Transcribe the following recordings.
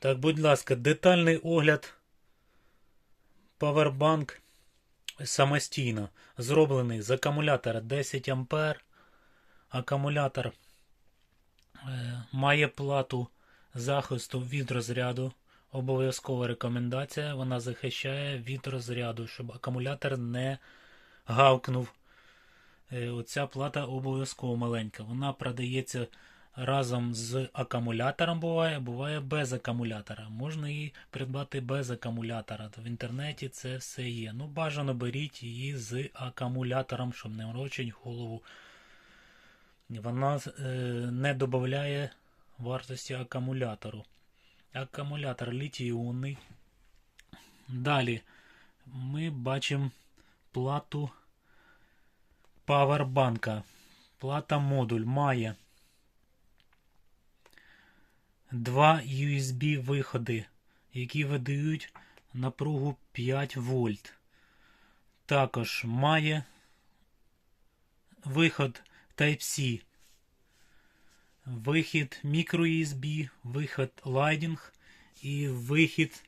Так, будь ласка, детальний огляд Powerbank самостійно зроблений з акумулятора 10 А. Акумулятор е, має плату захисту від розряду. Обов'язкова рекомендація. Вона захищає від розряду, щоб акумулятор не гавкнув. Е, Оця плата обов'язково маленька. Вона продається разом з акумулятором буває, буває без акумулятора. Можна її придбати без акумулятора. В інтернеті це все є. Ну, бажано беріть її з акумулятором, щоб не морочить голову. Вона е, не додає вартості акумулятору. Акумулятор літій-іонний. Далі ми бачимо плату павербанка. Плата модуль має два USB виходи, які видають напругу 5 вольт. Також має виход Type-C, вихід microUSB, вихід Lightning і вихід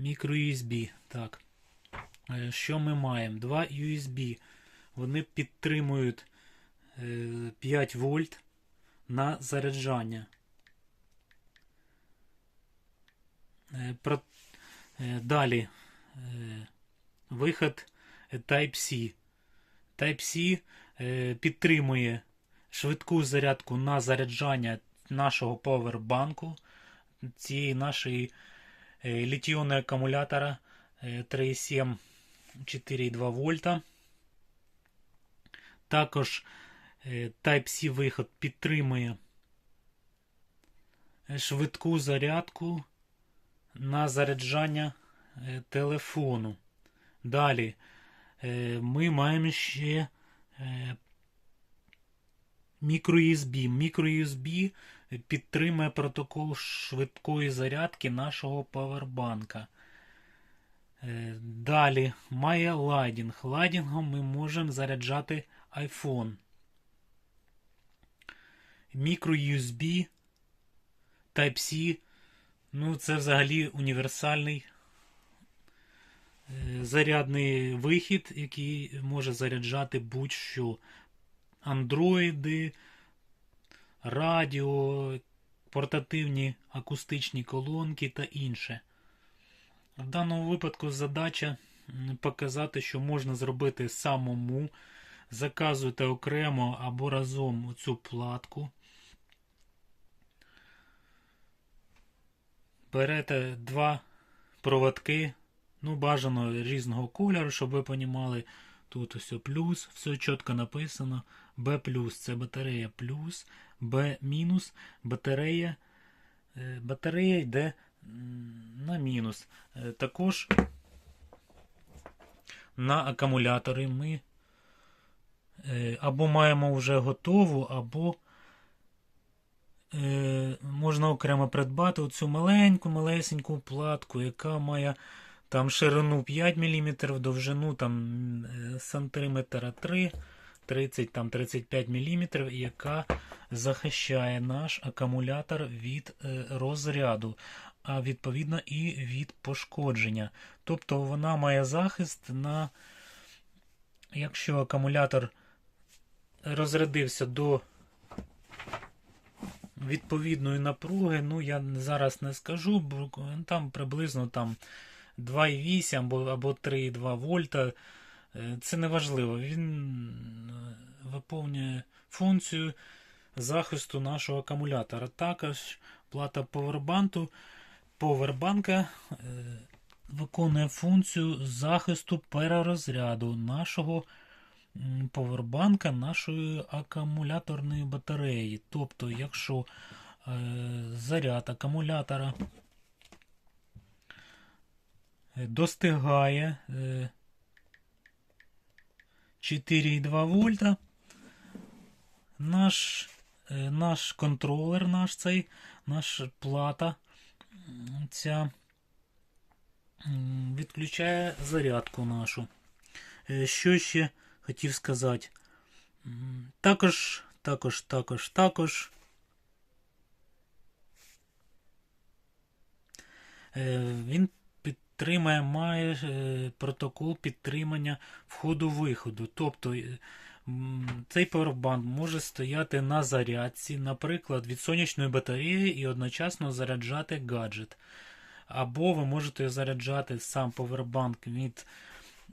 microUSB. Так. Е, Що ми маємо? Два USB. Вони підтримують е, 5 вольт на заряджання. Е, е, Далі е, виход Type-C. Type-C підтримує швидку зарядку на заряджання нашого повербанку, цієї нашої е, акумулятора е, 3,7 4,2 вольта. Також Type-C виход підтримує е, швидку зарядку на заряджання е, телефону. Далі е, ми маємо ще е, microUSB підтримує протокол швидкої зарядки нашого павербанка. Е, Далі має лайдінг. Лайдінгом ми можемо заряджати iPhone. MicroUSB, Type-C. Ну, це взагалі універсальний е, зарядний вихід, який може заряджати будь-що. Андроїди, радіо, портативні акустичні колонки та інше. В даному випадку задача показати, що можна зробити самому. Заказуйте окремо або разом цю платку. Берете два проводки, ну, бажано різного кольору, щоб ви понімали. Тут ось плюс, все чітко написано. B плюс це батарея плюс, B мінус батарея. е, Батарея йде на мінус. Е, Також на акумулятори ми е, або маємо вже готову, або е, можна окремо придбати оцю маленьку, малесеньку платку, яка має там ширину 5 мм, довжину там е, сантиметра 3, 30 там 35 мм, яка захищає наш акумулятор від е, розряду, а відповідно і від пошкодження. Тобто вона має захист на якщо акумулятор розрядився до відповідної напруги, ну я зараз не скажу, бо там приблизно там 2,8 або, або 3,2 вольта. Е, Це не важливо. Він е, виповнює функцію захисту нашого акумулятора. Також плата повербанту, повербанка е, виконує функцію захисту перерозряду нашого м, повербанка, нашої акумуляторної батареї. Тобто, якщо е, заряд акумулятора е, достигає е, 4,2 вольта, наш, е, наш контролер, наш цей, наша плата, ця відключає зарядку нашу. Е, Що ще хотів сказати? Також, також, також, також е, він підтримує має е, протокол підтримання входу-виходу. Тобто е, цей павербанк може стояти на зарядці, наприклад, від сонячної батареї і одночасно заряджати гаджет. Або ви можете заряджати сам повербанк від,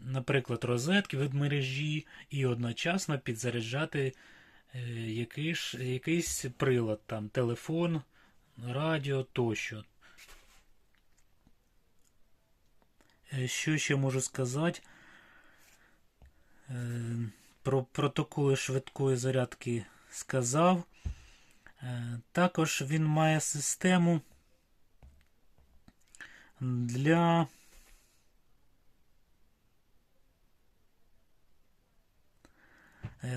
наприклад, розетки від мережі і одночасно підзаряджати е, який ж, якийсь прилад, там, телефон, радіо тощо. Е, Що ще можу сказати? Е, Про протоколи швидкої зарядки сказав. Також він має систему для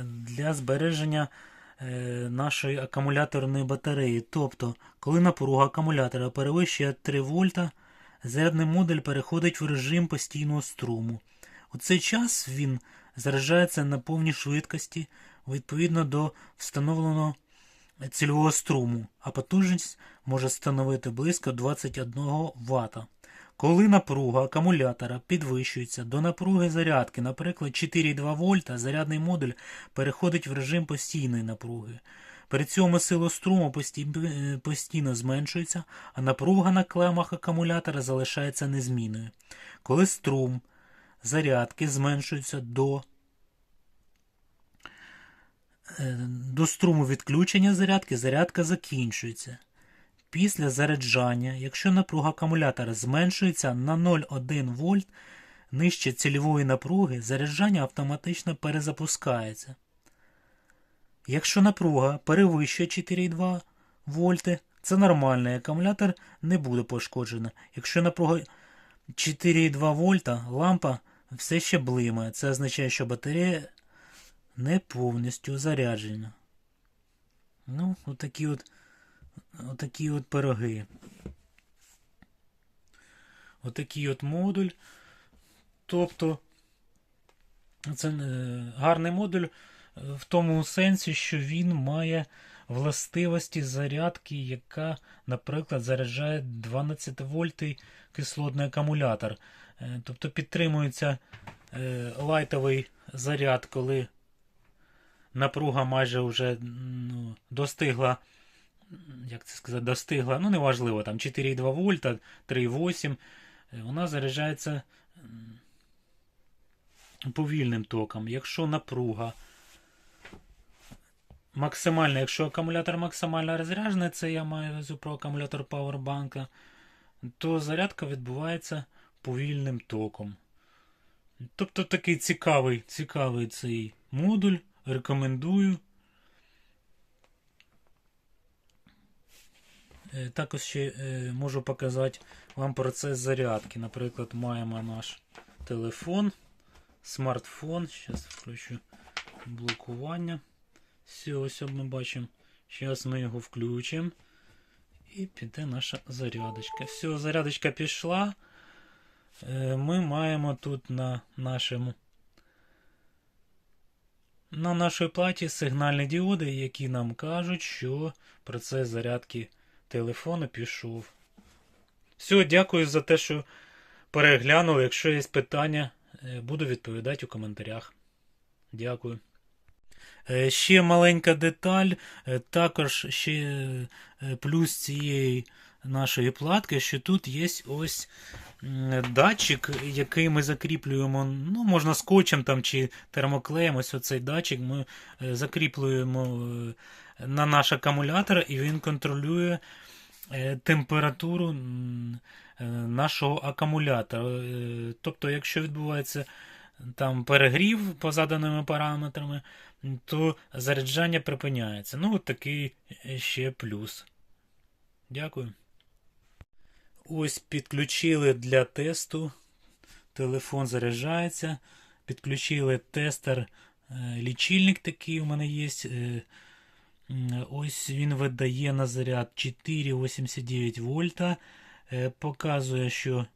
для збереження е, нашої акумуляторної батареї. Тобто, коли напруга акумулятора перевищує 3 вольта, зарядний модуль переходить в режим постійного струму. У цей час він заряджається на повній швидкості відповідно до встановленого цільового струму, а потужність може становити близько 21 Вт. Коли напруга акумулятора підвищується до напруги зарядки, наприклад 4,2 вольта, зарядний модуль переходить в режим постійної напруги. При цьому сила струму е, постійно зменшується, а напруга на клемах акумулятора залишається незмінною. Коли струм зарядки зменшується до е, до струму відключення зарядки, зарядка закінчується. Після заряджання, якщо напруга акумулятора зменшується на 0,1 вольт нижче цільової напруги, заряджання автоматично перезапускається. Якщо напруга перевищує 4,2 вольти, це нормально, і акумулятор не буде пошкоджено. Якщо напруга 4,2 вольта, лампа все ще блимає. Це означає, що батарея не повністю заряджена. Ну, отакі от, отакі от пироги. Отакий от модуль. Тобто, це е, гарний модуль в тому сенсі, що він має властивості зарядки, яка, наприклад, заряджає 12 вольтний кислотний акумулятор. Е, Тобто підтримується е, лайтовий заряд, коли напруга майже вже ну, достигла. Як це сказати, достигла, ну неважливо, там 4,2 вольта, 3,8. е, Вона заряджається повільним током. Якщо напруга максимальна, якщо акумулятор максимально розряджений, це я маю на про акумулятор павербанка, то зарядка відбувається повільним током. Тобто такий цікавий, цікавий цей модуль. Рекомендую. Також ще е, можу показати вам процес зарядки. Наприклад, маємо наш телефон, смартфон. Зараз включу блокування. Все, ось ми бачимо. Зараз ми його включимо. І піде наша зарядочка. Все, зарядочка пішла. Е, Ми маємо тут на нашому на нашій платі сигнальні діоди, які нам кажуть, що процес зарядки телефону пішов. Все, дякую за те, що переглянули. Якщо є питання, е, буду відповідати у коментарях. Дякую. Е, Ще маленька деталь, е, також ще плюс цієї нашої платки, що тут є ось датчик, який ми закріплюємо, ну, можна скотчем там чи термоклеєм. Ось оцей датчик ми е, закріплюємо е, на наш акумулятор, і він контролює е, температуру нашого акумулятора. Тобто, якщо відбувається там перегрів по заданими параметрами, то заряджання припиняється. Ну, от такий ще плюс. Дякую. Ось підключили для тесту. Телефон заряджається. Підключили тестер, е, лічильник такий у мене є. Е, Ось він видає на заряд 4,89 вольта. Е, Показує, що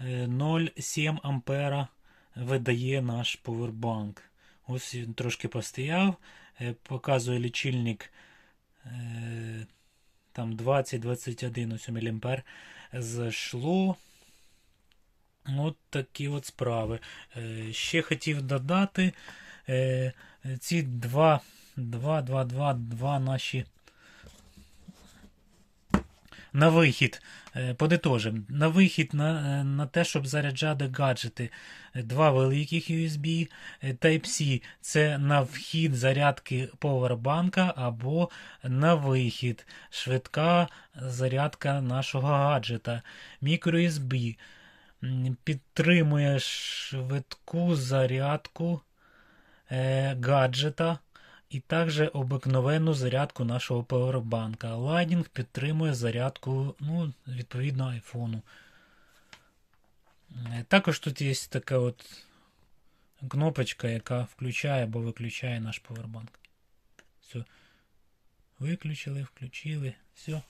е, 0,7 ампера видає наш повербанк. Ось він трошки постояв. Показує лічильник там 20-21 ось мілімпер зайшло. От такі от справи. Е, ще хотів додати е, ці два, два, два, два, два наші на вихід. е, Подитожим. На вихід на, е, на те, щоб заряджати гаджети. Два великих USB е, Type-C це на вхід зарядки повербанка або на вихід. Швидка зарядка нашого гаджета. MicroUSB м, підтримує швидку зарядку гаджета і також обикновенну зарядку нашого пауербанка. Lightning підтримує зарядку, ну, відповідно, айфону. Е, Також тут є така от кнопочка, яка включає або виключає наш пауербанк. Все. Виключили, включили, все.